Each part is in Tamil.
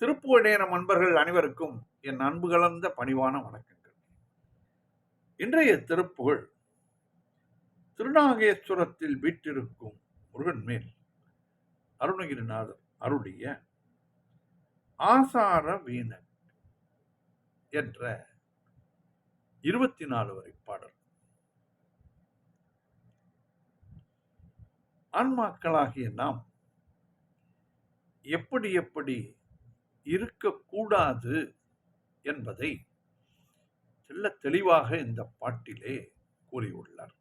திருப்புவடேரம் அன்பர்கள் அனைவருக்கும் என் அன்பு கலந்த பணிவான வணக்கங்கள். இன்றைய திருப்புகழ் திருநாகேஸ்வரத்தில் வீட்டிருக்கும் முருகன் மேல் அருணகிரிநாதர் அருளிய ஆசார வீணன் என்ற இருபத்தி நாலு வரை பாடல். ஆன்மாக்களாகிய நாம் எப்படி எப்படி இருக்கக்கூடாது என்பதை செல்ல தெளிவாக இந்த பாட்டிலே கூறியுள்ளார்.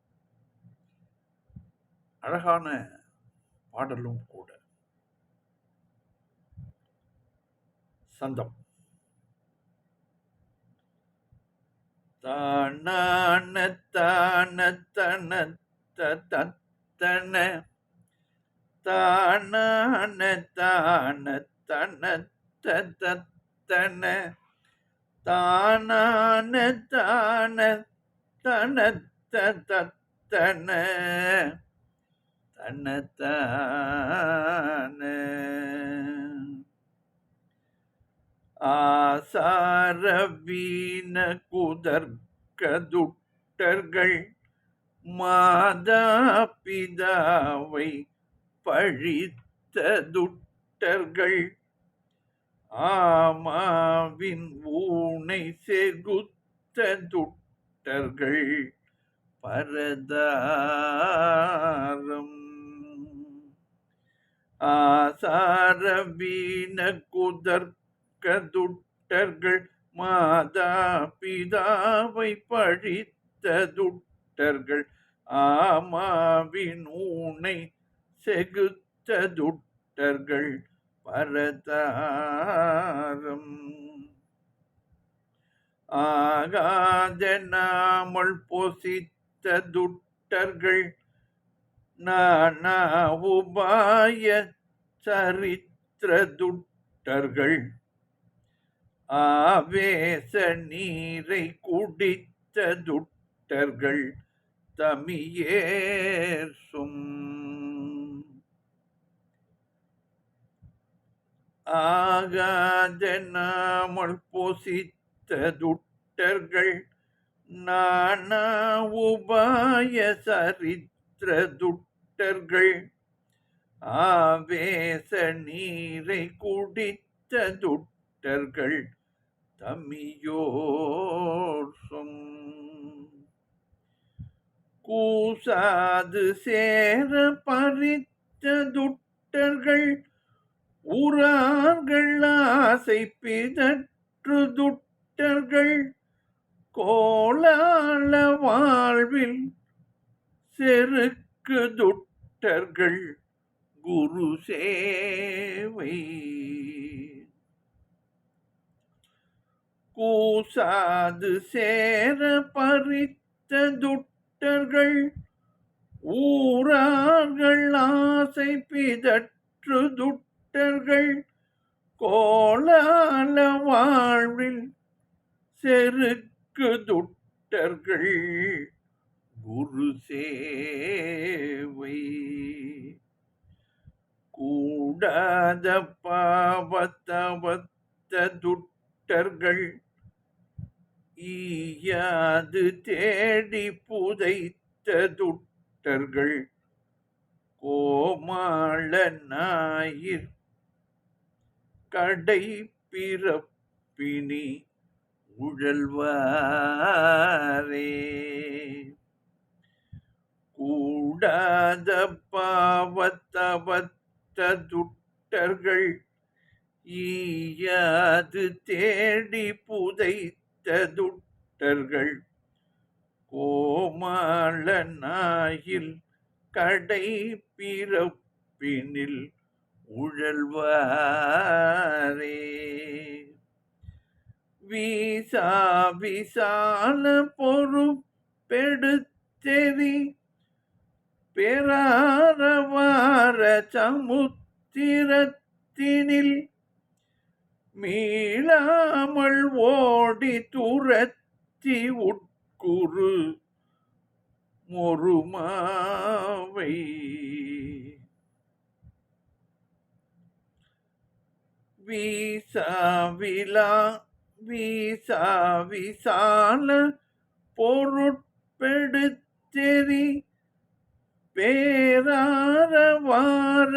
அழகான பாடலும் கூட. சந்தம். தான தான தன தன. தான தான தன தன தானான தான தனத்த தத்தன தனத்தான. ஆசாரவீன குதர்க்கதுட்டர்கள் மாதா பிதாவை பழித்த துட்டர்கள் ஆமாவின் ஊனை செகுத்த துட்டர்கள் பரதாரம். ஆசாரவீன குதர்க்க துட்டர்கள் மாதா பிதாவை பழித்த துட்டர்கள் ஆமாவின் ஊனை செகுத்த துட்டர்கள் பரதாரம். ஆகாதெனாமல் பொசித்த துட்டர்கள் நானா உபாய சரித்திர துட்டர்கள். ஆவேச நீரை குடித்த துட்டர்கள் தமியேசும். ஆகாத பொசித்த துட்டர்கள் நானா உபாய சரித்திர துட்டர்கள் ஆவேச நீரை குடித்த துட்டர்கள் தமியோர்சும். கூசாது சேர பறித்த துட்டர்கள் ஊரார்கள் ஆசை பிதற்று துட்டர்கள் கோலால வாழ்வில் செருக்கு துட்டர்கள் குரு சேவை. கூசாது சேர பறித்த துட்டர்கள் ஊரார்கள் ஆசை பிதற்று துட்டர்கள் கோலால வாழ்வில் செருக்கு துட்டர்கள் குரு சேவை. கூடாத பாவத்தவத்த துட்டர்கள் ஈயாது தேடி புதைத்த துட்டர்கள் கோமாள நாயிர் கடை பிறப்பினி உழல்வாரே. கூடாத பாவத்தவத்த துட்டர்கள் ஈயாது தேடி புதைத்த துட்டர்கள் கோமாள நாயில் கடை பிறப்பினில் உழல்வாரே வீசா விசால பொறுப்பெடுத்தெறி பெறாரவார சமுத்திரத்தினில் மீளாமல் ஓடி துரத்தி உட்குறு மொருமாவை வீசாவிலா வீசாவிசால பொருட்பெடுத்தெறி பேராரவார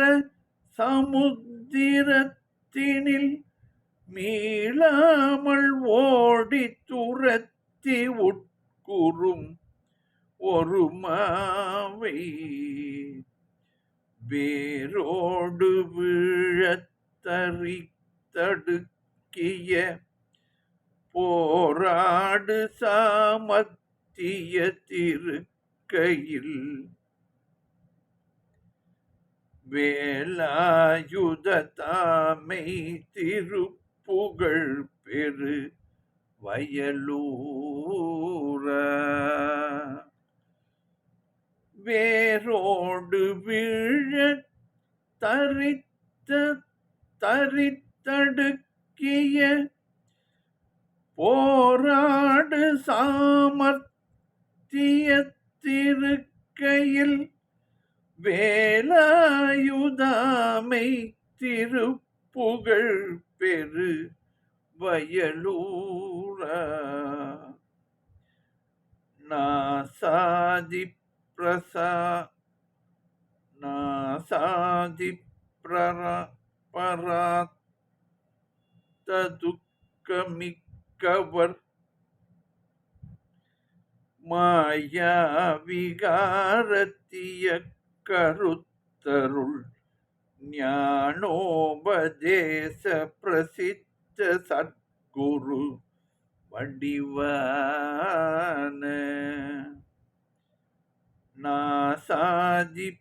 சமுத்திரத்தினில் மீளாமல் ஓடி துரத்தி உட்குறும் ஒரு மாவை வேரோடு விழத்தறி தடுக்கிய போராடு சாமத்திய திருக்கையில் வேலாயுததாமை திருப்புகழ் பெரு வயலூர. வேரோடு விழ தரித்த தரித்த தடுக்கிய போராடு சாமர்த்தியத்திருக்கையில் வேலாயுதாமை திருப்புகழ் பெரு வயலூர. நாசாதி பிரசா நாசாதி பிரரா பராத் பராத்த துக்கமிக்கவர். மாயா விகாரத்திய கருத்தருள் ஞானோபதேச பிரசித்த சத்குரு வடிவான நாசாதி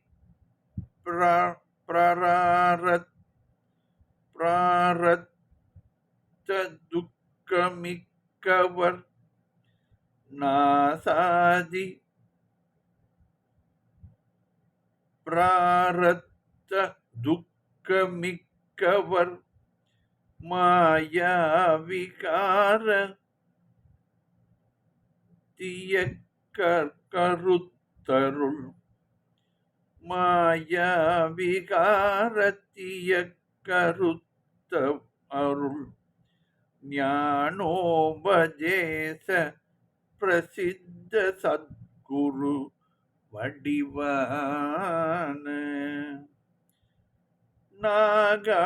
பிர- பிரராரத் பிராரத்த துக்கமிக்கவர் நாசாதி பிராரத்த துக்கமிக்கவர் மாயாவிகார தீய கர்- கருத்தருள் மாயாவிகாரத்திய கருத்த அருள் ஞானோபதேச பிரசித்த சத்குரு வடிவான. நாகாவெனாமுற்று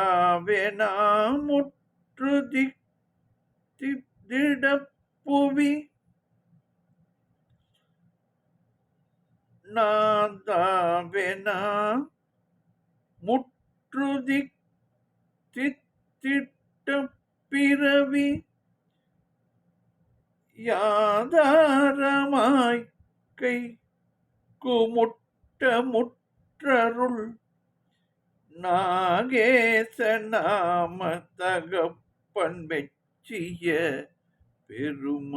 திடப்புவி நாதாவெனா முற்றுதி தித்திட்ட பிறவி யாதாரமாய் கை குமுட்ட முற்றருள் நாகேச நாம தகப்பன் வெற்றிய பெருமாளே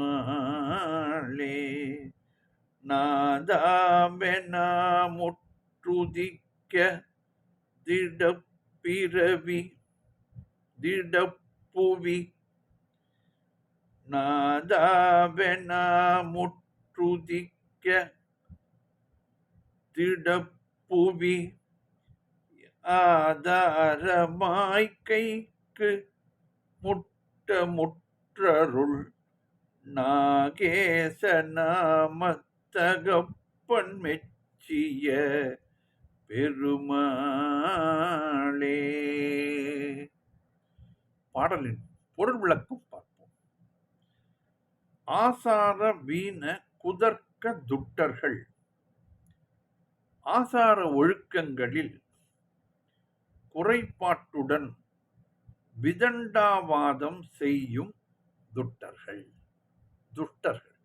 நாதாமெனாமுற்றுதிக்க திடப்பிறவி திடப் புவி நாதாவெனா முற்றுதிக்க திடப்புவி ஆதாரமாய்க்கைக்கு முட்ட முற்றருள் நாகேசநாமத்தகப்பன் மெச்சிய பெருமாளே. பாடலின் பொருள் விளக்கம் பார்ப்போம். ஆசார வீண குதர்க்க துட்டர்கள். ஆசார ஒழுக்கங்களில் குறைபாட்டுடன் விதண்டாவாதம் செய்யும் துட்டர்கள். துட்டர்கள்.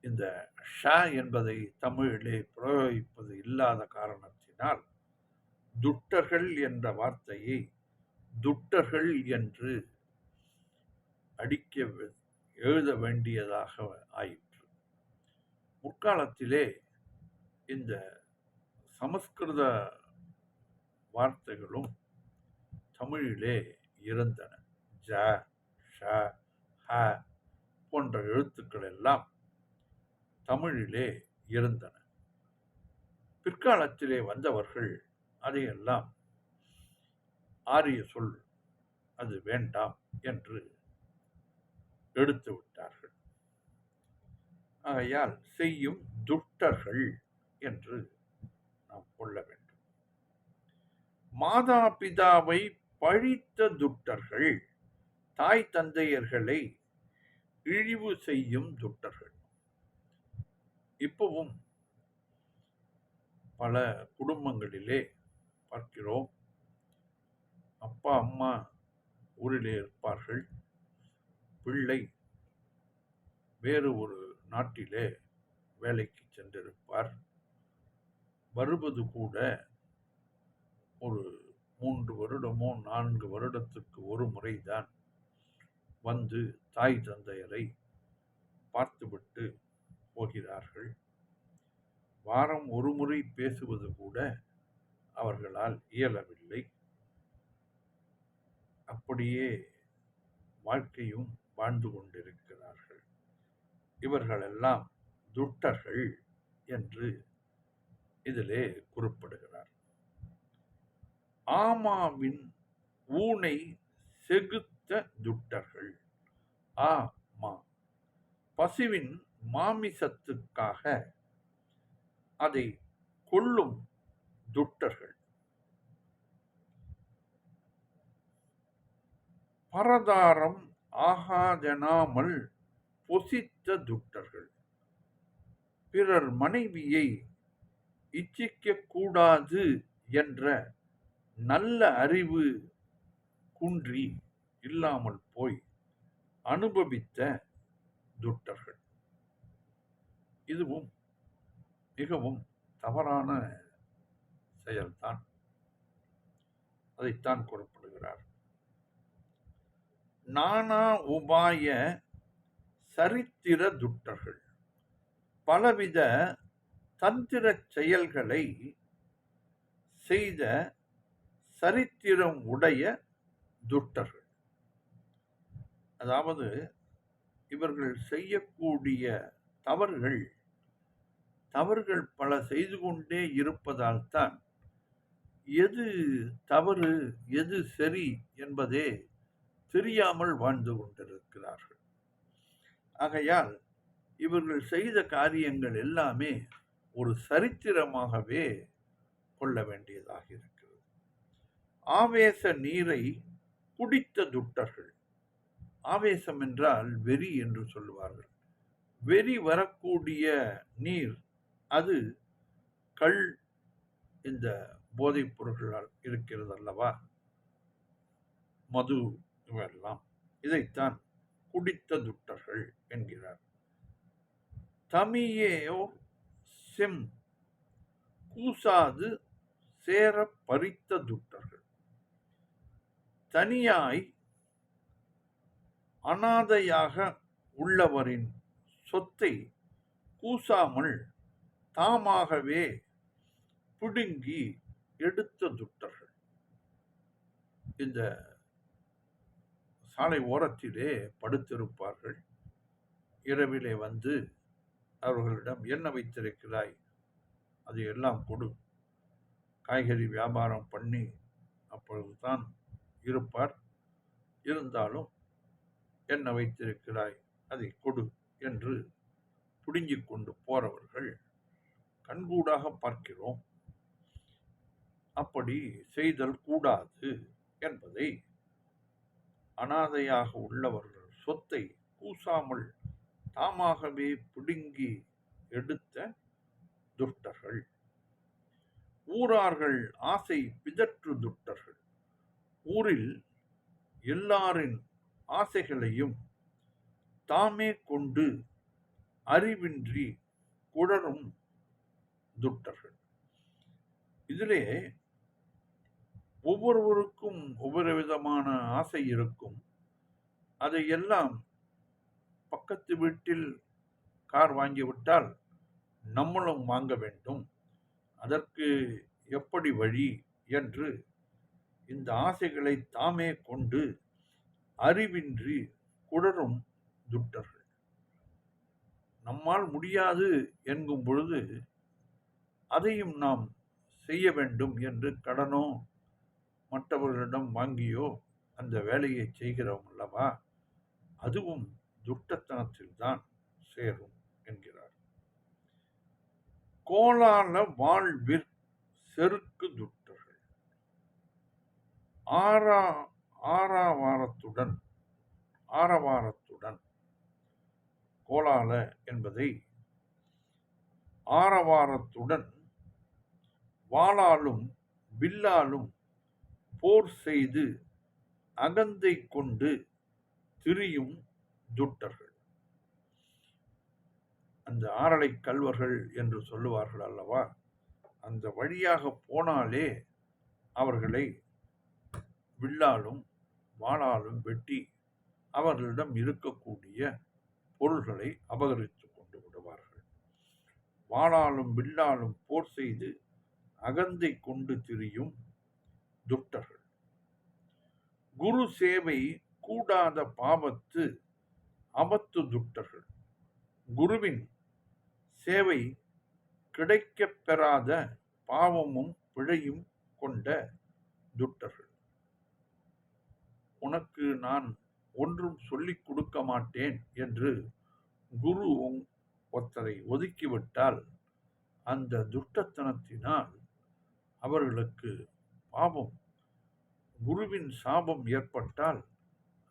இந்த ஷ என்பதை தமிழிலே பிரயோகிப்பது இல்லாத காரணத்தினால் துட்டர்கள் என்ற வார்த்தையை துட்டர்கள் என்று அடிக்க எழுத வேண்டியதாக ஆயிற்று. முற்காலத்திலே இந்த சமஸ்கிருத வார்த்தைகளும் தமிழிலே இருந்தன. ஜ ஷ ஹ போன்ற எழுத்துக்கள் எல்லாம் தமிழிலே இருந்தன. பிற்காலத்திலே வந்தவர்கள் அதையெல்லாம் ஆரிய சொல் அது வேண்டாம் என்று எடுத்து விட்டார்கள் ஆகையால் செய்யும் துட்டர்கள் என்று நாம் கொள்ள வேண்டும். மாதா பிதாவை பழித்த துட்டர்கள் தாய் தந்தையர்களை இழிவு செய்யும் துட்டர்கள். இப்பவும் பல குடும்பங்களிலே பார்க்கிறோம் அப்பா அம்மா ஊரிலே இருப்பார்கள். பிள்ளை வேறு ஒரு நாட்டிலே வேலைக்கு சென்றிருப்பார். வருவது கூட ஒரு மூன்று வருடமோ நான்கு வருடத்துக்கு ஒரு முறைதான் வந்து தாய் தந்தையரை பார்த்துவிட்டு போகிறார்கள். வாரம் ஒரு முறை பேசுவது கூட அவர்களால் இயலவில்லை. அப்படியே வாழ்க்கையும் வாழ்ந்து கொண்டிருக்கிறார்கள். இவர்களெல்லாம் துட்டர்கள் என்று இதிலே குறிப்பிடுகிறார். ஆமாவின் ஊனை செகுத்த துட்டர்கள். ஆமா பசுவின் மாமிசத்துக்காக அதை கொல்லும் துட்டர்கள். பரதாரம் ஆகாதெனாமல் பொசித்த துட்டர்கள். பிறர் மனைவியை இச்சிக்க கூடாது என்ற நல்ல அறிவு குன்றி இல்லாமல் போய் அனுபவித்த துட்டர்கள். இதுவும் மிகவும் தவறான செயல்தான். அதைத்தான் குறிப்பிடுகிறார். நானா உபாய சரித்திர துட்டர்கள் பலவித தந்திர செயல்களை செய்த சரித்திரம் உடைய துட்டர்கள். அதாவது இவர்கள் செய்யக்கூடிய தவறுகள் தவறுகள் பல செய்து கொண்டே இருப்பதால் தான் எது தவறு எது சரி என்பதே தெரியாமல் வாழ்ந்து கொண்டிருக்கிறார்கள். ஆகையால் இவர்கள் செய்த காரியங்கள் எல்லாமே ஒரு சரித்திரமாகவே கொள்ள வேண்டியதாக இருக்கிறது. ஆவேச நீரை குடித்த துட்டர்கள். ஆவேசம் என்றால் வெறி என்று சொல்லுவார்கள். வெறி வரக்கூடிய நீர் அது கல் இந்த போதைப் பொருட்களால் இருக்கிறது அல்லவா மது இவெல்லாம் இதைத்தான் குடித்த துட்டர்கள் என்கிறார். தமியேயோ செம். கூசாது சேர பறித்த துட்டர்கள். தனியாய் அனாதையாக உள்ளவரின் சொத்தை கூசாமல் தாமாகவே பிடுங்கி எடுத்த துட்டர்கள். இந்த சாலை ஓரத்திலே படுத்திருப்பார்கள். இரவிலே வந்து அவர்களிடம் என்ன வைத்திருக்கிறாய்? அது எல்லாம் கொடு. காய்கறி வியாபாரம் பண்ணி அப்பொழுதுதான் இருப்பார். இருந்தாலும் என்ன வைத்திருக்கிறாய்? அதை கொடு என்று பிடுங்கிக் கொண்டு போறவர்கள் கண்கூடாக பார்க்கிறோம். அப்படி செய்தல் கூடாது என்பதை அனாதையாக உள்ளவர்கள் சொத்தை பூசாமல் தாமாகவே பிடுங்கி எடுத்த துஷ்டர்கள். ஊரார்கள் ஆசை பிதற்று துட்டர்கள் ஊரில் எல்லாரின் ஆசைகளையும் தாமே கொண்டு அறிவின்றி குழரும் துட்டர்கள் இதிலே ஒவ்வொருவருக்கும் ஒவ்வொரு விதமான ஆசை இருக்கும். அதையெல்லாம் பக்கத்து வீட்டில் கார் வாங்கிவிட்டால் நம்மளும் வாங்க வேண்டும். அதற்கு எப்படி வழி என்று இந்த ஆசைகளை தாமே கொண்டு அறிவின்றி குடரும் துட்டர்கள். நம்மால் முடியாது என்கும் பொழுது அதையும் நாம் செய்ய வேண்டும் என்று கடனோ மற்றவர்களிடம் வாங்கியோ அந்த வேலையை செய்கிறோம் அல்லவா? அதுவும் துட்டத்தனத்தில்தான் சேரும் என்கிறார். கோலால வாழ்விற் செருக்கு துட்டர்கள். ஆரா ஆறாவாரத்துடன் ஆரவாரத்துடன். கோலால என்பதை ஆரவாரத்துடன் வாளாலும் வில்லாலும் போர் செய்து அகந்தை கொண்டு திரியும் துட்டர்கள். அந்த ஆரலை கல்வர்கள் என்று சொல்லுவார்கள் அல்லவா? அந்த வழியாக போனாலே அவர்களை வில்லாலும் வாளாலும் வெட்டி அவர்களிடம் இருக்கக்கூடிய பொருள்களை அபகரித்து கொண்டு விடுவார்கள். வாளாலும் வில்லாலும் போர் செய்து அகந்தை கொண்டு திரியும் துட்டர்கள். குரு சேவை கூடாத பாவத்து அபத்து துட்டர்கள். குருவின் சேவை கிடைக்கப் பெறாத பாவமும் பிழையும் கொண்ட துட்டர்கள். உனக்கு நான் ஒன்றும் சொல்லிக் கொடுக்க மாட்டேன் என்று குரு ஒருத்தரை ஒதுக்கிவிட்டால் அந்த துட்டத்தனத்தினால் அவர்களுக்கு பாவம் குருவின் சாபம் ஏற்பட்டால்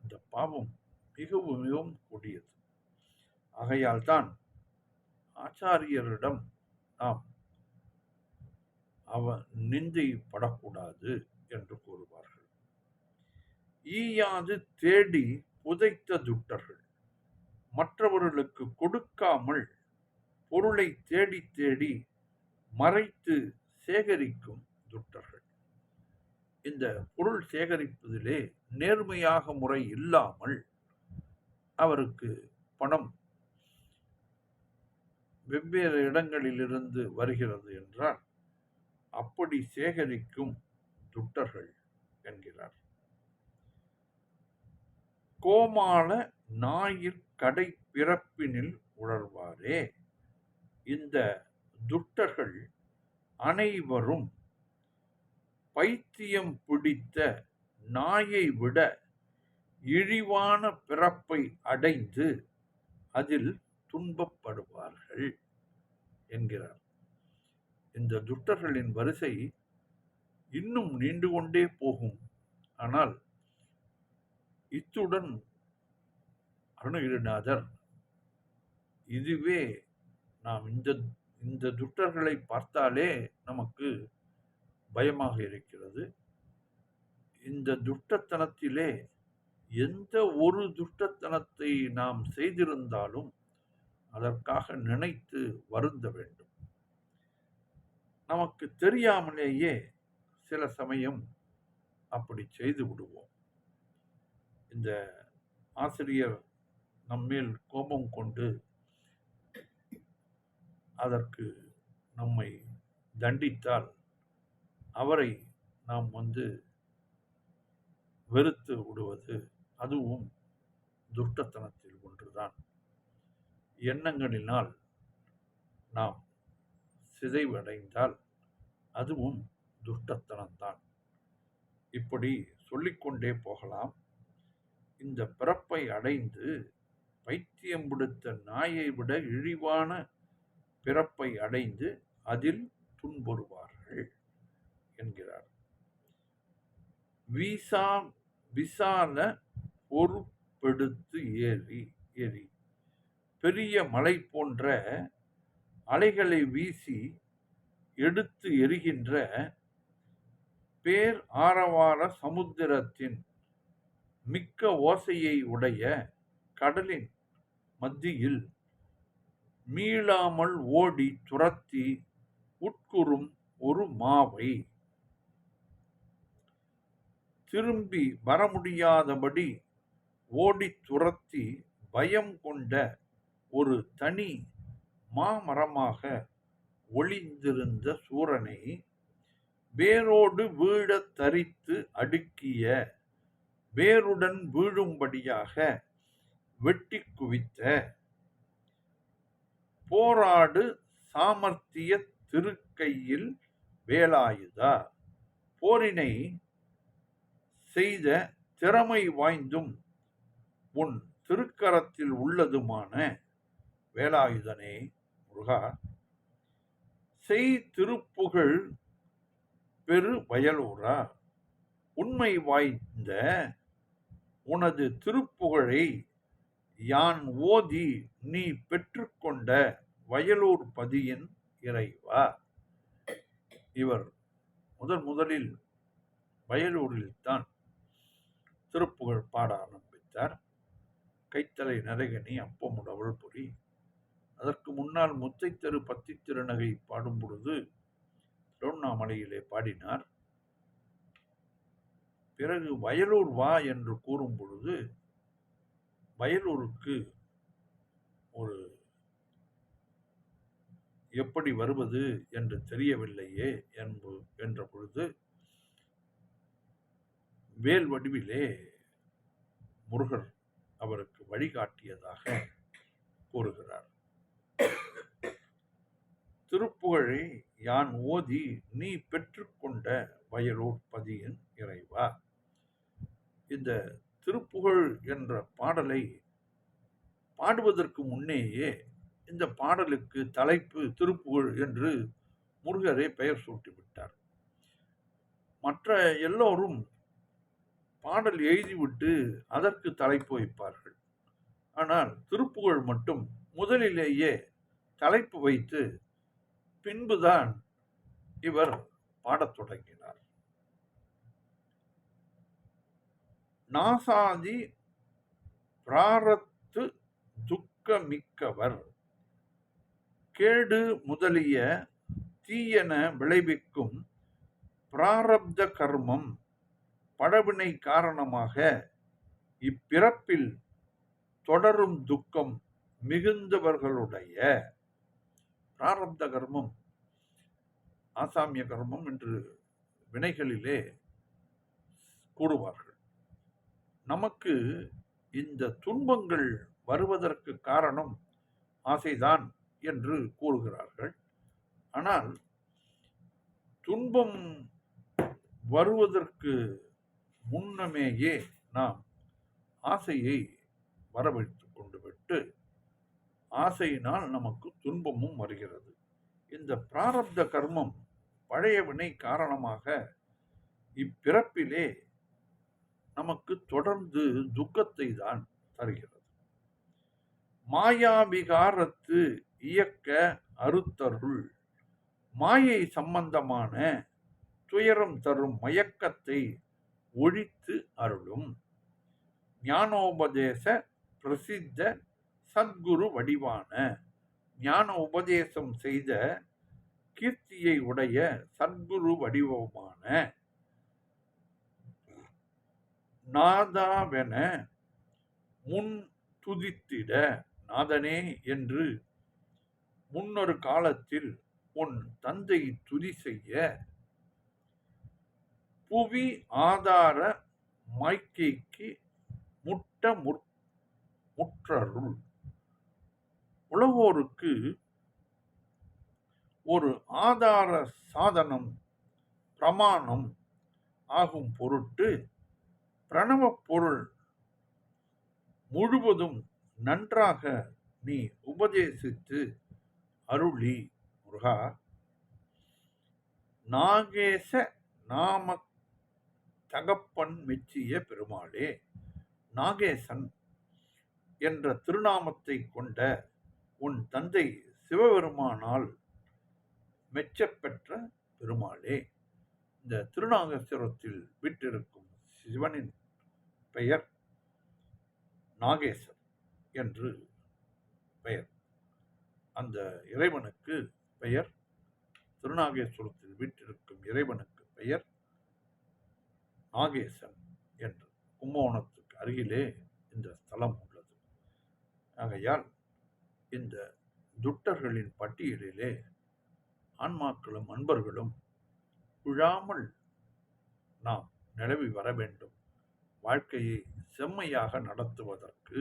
அந்த பாவம் மிகவும் மிகவும் கொடியது. ஆகையால் தான் ஆச்சாரியரிடம் நாம் அவ நிந்தை படக்கூடாது என்று கூறுவார்கள். ஈயாது தேடி புதைத்த துட்டர்கள். மற்றவர்களுக்கு கொடுக்காமல் பொருளை தேடி தேடி மறைத்து சேகரிக்கும் துட்டர்கள். இந்த பொருள் சேகரிப்பதிலே நேர்மையாக முறை இல்லாமல் அவருக்கு பணம் வெவ்வேறு இடங்களிலிருந்து வருகிறது என்றால் அப்படி சேகரிக்கும் துட்டர்கள் என்கிறார். கோமாள ஞாயிற் கடை பிறப்பினில் உணர்வாரே இந்த துட்டர்கள் அனைவரும் பைத்தியம் பிடித்த நாயை விட இழிவான பிறப்பை அடைந்து அதில் துன்பப்படுவார்கள் என்கிறார். இந்த துட்டர்களின் வரிசை இன்னும் நீண்டு கொண்டே போகும். ஆனால் இத்துடன் அருணகிரிநாதர் இதுவே நாம் இந்த இந்த துட்டர்களை பார்த்தாலே நமக்கு பயமாக இருக்கிறது. இந்த துஷ்டத்தனத்திலே எந்த ஒரு துஷ்டத்தனத்தை நாம் செய்திருந்தாலும் அதற்காக நினைத்து வருந்த வேண்டும். நமக்கு தெரியாமலேயே சில சமயம் அப்படி செய்து விடுவோம். இந்த ஆசிரியர் நம்மேல் கோபம் கொண்டு அதற்கு நம்மை தண்டித்தால் அவரை நாம் வந்து வெறுத்து விடுவது அதுவும் துஷ்டத்தனத்தில் ஒன்றுதான். எண்ணங்களினால் நாம் சிதைவடைந்தால் அதுவும் துஷ்டத்தனம்தான் இப்படி சொல்லிக்கொண்டே போகலாம். இந்த பிறப்பை அடைந்து பைத்தியம் பிடித்த நாயை விட இழிவான பிறப்பை அடைந்து அதில் துன்புறுவார்கள். என்கிறார். விசா விசால பொறுப்பெடுத்து ஏறி ஏறி. பெரிய மலை போன்ற அலைகளை வீசி எடுத்து எரிகின்ற பேர் ஆரவார சமுத்திரத்தின் மிக்க ஓசையை உடைய கடலின் மத்தியில் மீளாமல் ஓடி துரத்தி உட்குறும் ஒரு மாவை திரும்பி வர முடியாதபடி ஓடித் துரத்தி பயம் கொண்ட ஒரு தனி மாமரமாக ஒளிந்திருந்த சூரனை வேரோடு வீழத் தரித்து அடுக்கிய வேருடன் வீழும்படியாக வெட்டி குவித்த போராடு சாமர்த்திய திருக்கையில் வேலாயுதா. போரினை செய்த திறமை வாய்ந்தும் உன் திருக்கரத்தில் உள்ளதுமான வேலாயுதனே முருகா செய் திருப்புகழ் பெரு வயலூரா உண்மை வாய்ந்த உனது திருப்புகழை யான் ஓதி நீ பெற்றுக்கொண்ட வயலூர் பதியின் இறைவா. இவர் முதன் முதலில் வயலூரில்தான் திருப்புகழ் பாட ஆரம்பித்தார் கைத்தலை நரகனி அப்பமுடவள் பொறி. அதற்கு முன்னால் முத்தை தெரு பத்தி திருநகை பாடும் பொழுது திருவண்ணாமலையிலே பாடினார். பிறகு வயலூர் வா என்று கூறும் பொழுது வயலூருக்கு ஒரு எப்படி வருவது என்று தெரியவில்லையே என்பு என்ற பொழுது வேல் வடிவிலே முருகர் அவருக்கு வழிகாட்டியதாக கூறுகிறார். திருப்புகழை யான் ஓதி நீ பெற்றுக்கொண்ட வயலூர் பதியின் இறைவா? இந்த திருப்புகழ் என்ற பாடலை பாடுவதற்கு முன்னேயே இந்த பாடலுக்கு தலைப்பு திருப்புகழ் என்று முருகரை பெயர் சூட்டிவிட்டார். மற்ற எல்லோரும் பாடல் எழுதிவிட்டு அதற்கு தலைப்பு வைப்பார்கள். ஆனால் திருப்புகழ் மட்டும் முதலிலேயே தலைப்பு வைத்து பின்புதான் இவர் பாடத் தொடங்கினார். நாசாதி பிராரத்து துக்கமிக்கவர். கேடு முதலிய தீயன விளைவிக்கும் பிராரப்த கர்மம் படவினை காரணமாக இப்பிறப்பில் தொடரும் துக்கம் மிகுந்தவர்களுடைய பிராரப்த கர்மம் ஆசாமிய கர்மம் என்று வினைகளிலே கூறுவார்கள். நமக்கு இந்த துன்பங்கள் வருவதற்கு காரணம் ஆசைதான் என்று கூறுகிறார்கள். ஆனால் துன்பம் வருவதற்கு முன்னமேயே நாம் ஆசையை வரவழைத்து கொண்டு விட்டு ஆசையினால் நமக்கு துன்பமும் வருகிறது. இந்த பிராரப்த கர்மம் பழைய வினை காரணமாக இப்பிறப்பிலே நமக்கு தொடர்ந்து துக்கத்தை தான் தருகிறது. மாயாவிகாரத்து இயக்க அறுத்தருள் மாயை சம்பந்தமான துயரம் தரும் மயக்கத்தை ஒழித்து அருளும். ஞானோபதேச பிரசித்த சத்குரு வடிவான ஞான உபதேசம் செய்த கீர்த்தியை உடைய சத்குரு வடிவமான நாதாவென முன் துதித்திட நாதனே என்று முன்னொரு காலத்தில் உன் தந்தை துதி செய்ய புவி ஆதார மாய்க்கைக்கு முட்ட முற் முற்றருள். உழவோருக்கு ஒரு ஆதார சாதனம் பிரமாணம் ஆகும் பொருட்டு பிரணவ பொருள் முழுவதும் நன்றாக நீ உபதேசித்து அருளி முருகா. நாகேச நாம தகப்பன் மெச்சிய பெருமாளே நாகேசன் என்ற திருநாமத்தை கொண்ட உன் தந்தை சிவபெருமானால் மெச்சப்பெற்ற பெருமாளே. இந்த திருநாகேஸ்வரத்தில் விட்டிருக்கும் சிவனின் பெயர் நாகேசர் என்று பெயர். அந்த இறைவனுக்கு பெயர் திருநாகேஸ்வரத்தில் வீட்டிருக்கும் இறைவனுக்கு நாகேசன் என்று கும்பகோணத்துக்கு அருகிலே இந்த ஸ்தலம் உள்ளது. ஆகையால் இந்த துட்டர்களின் பட்டியலிலே ஆன்மாக்களும் அன்பர்களும் விழாமல் நாம் நிலவி வர வேண்டும். வாழ்க்கையை செம்மையாக நடத்துவதற்கு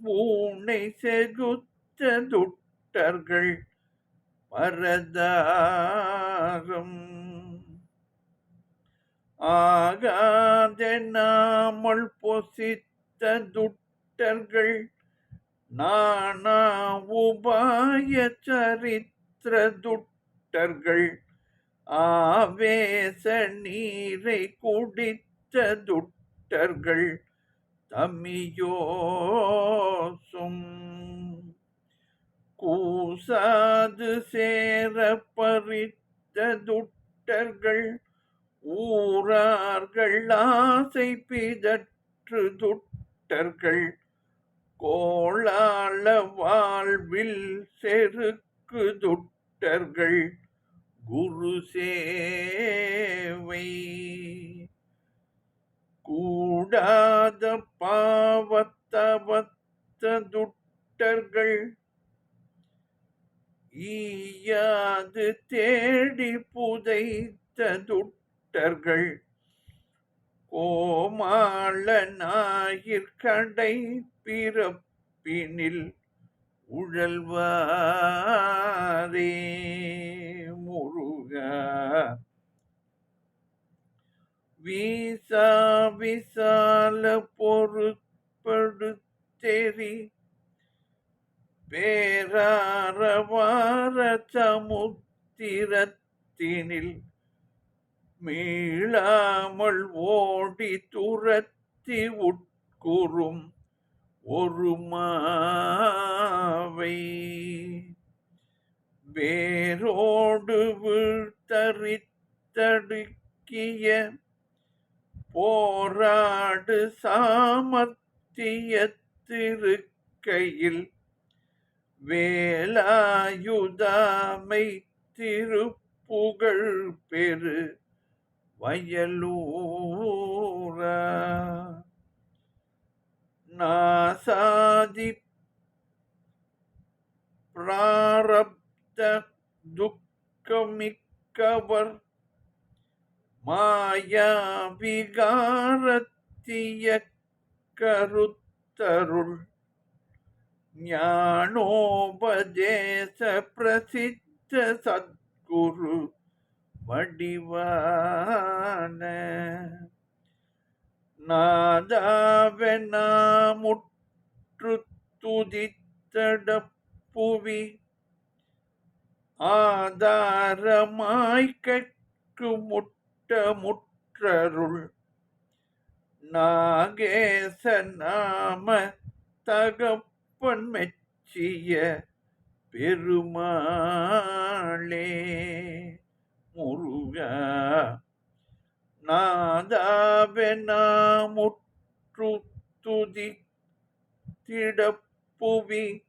பூனை செகுத்த துட்டர்கள் பரதாரம் ஆகாதெனாமல் பொசித்த துட்டர்கள் நானா உபாய சரித்திர துட்டர்கள் ஆவேச நீரை குடித்த துட்டர்கள் தமியோசும் கூசாது சேர பறித்த துட்டர்கள் ஊரார்கள் ஆசை பிதற்று துட்டர்கள் கோளாள வாழ்வில் செருக்கு துட்டர்கள் குரு சேவை. கூடாத பாவத்தவத்த துட்டர்கள் ஈயாது தேடி புதைத்த துட்டர்கள் கோமாள நாயிற்கடை பிறப்பினில் உழல்வாரே முருகா. வீசா விசால பொருட்படுத்தெறி பேராரவார சமுத்திரத்தினில் மீளாமல் ஓடி துரத்தி உட்குறும் ஒரு மாவை. வேரோடு வீழ்த்தடுக்கிய போராடு சாமர்த்தியத்திருக்கையில் வேலாயுதாமை திருப்புகழ் பெரு வயலூர. நாசாதி பிராரப்த துக்கமிக்கவர் மாயா விகாரத்திய கருத்தருள் ஞானோபதேச பிரசித்த சத்குரு வடிவான நாதாவெனாமுற்று துதித்தடப்புவி ஆதாரமாய்க்கு முட் முற்றருள் நாகேச நாம தகப்பன் மெச்சிய பெருமாளே. முருகா நாதாவெனாமுற்று துதி திடப்புவி.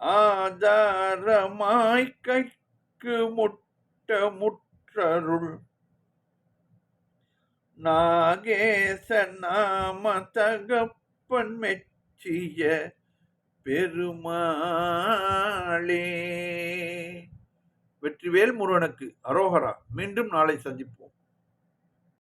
ஆதாரமாய் கைக்கு முட்ட முற்றருள் நாகேச நாம தகப்பன் மெச்சிய பெருமாளே. வெற்றிவேல் முருகனுக்கு அரோகரா. மீண்டும் நாளை சந்திப்போம்.